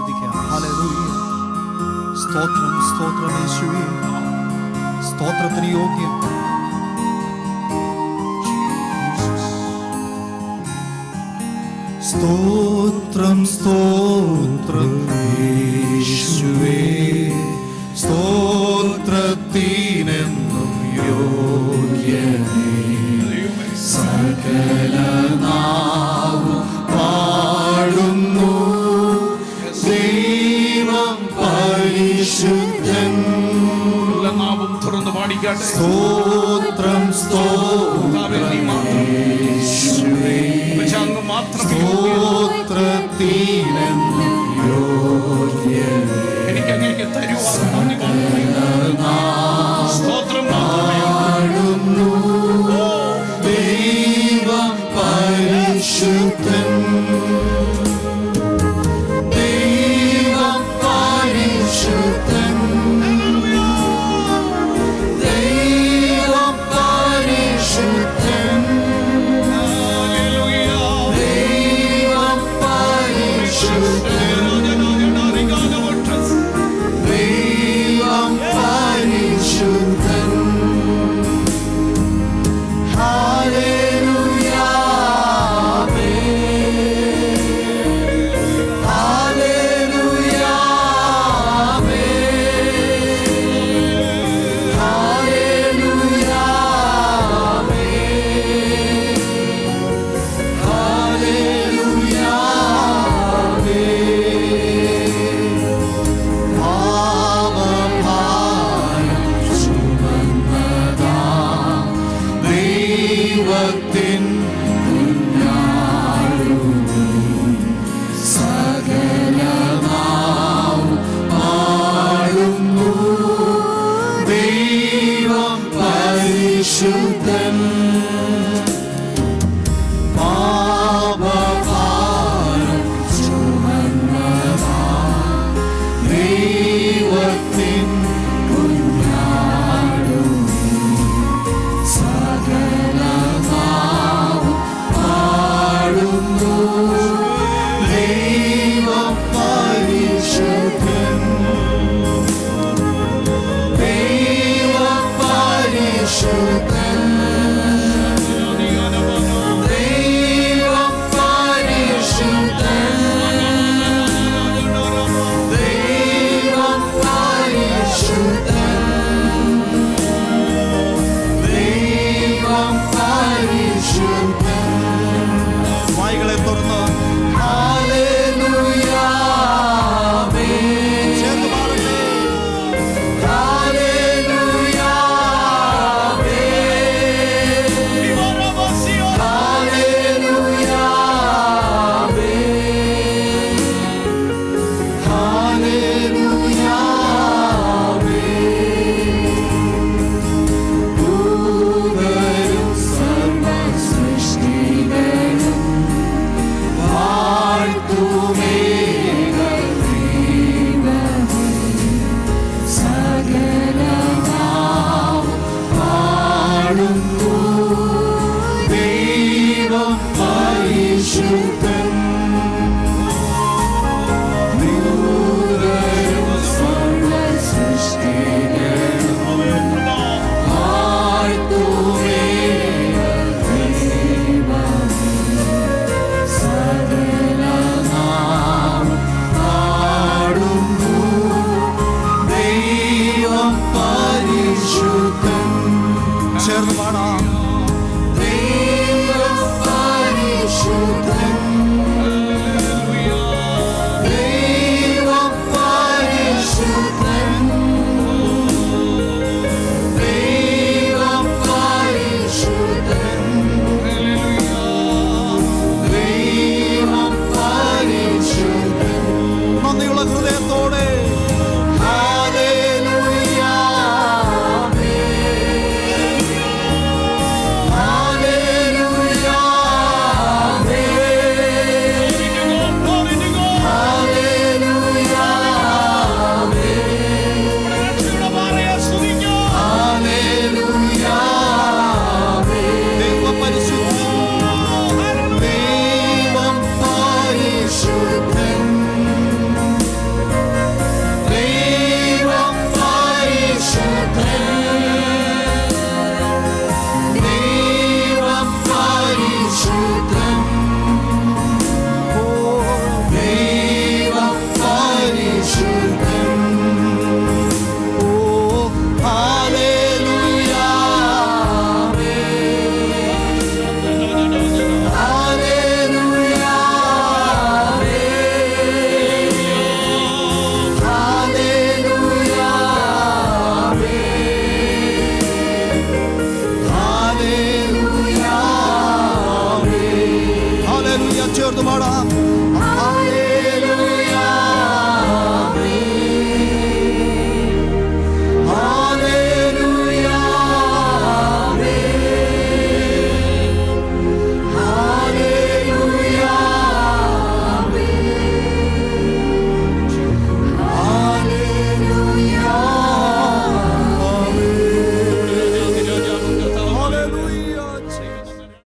സ്തുതിക്കാം സ്തോത്രം സ്തോത്രം യേശുവേ സ്തോത്രത്തിന് യോഗ്യം സ്തോത്രം സ്തോത്രം യേശുവേ പാടിക്കാട്ടെ. സ്തോത്രം സ്തോത്രം മാത്രം. സ്തോത്രത്തിനെന്നും എനിക്ക് അങ്ങേക്ക് തരുവാൻ സ്തോത്രം പാടുന്നു. ദൈവം പരിശുദ്ധൻ shoot them. Dom Pai Gilberto. tomorrow.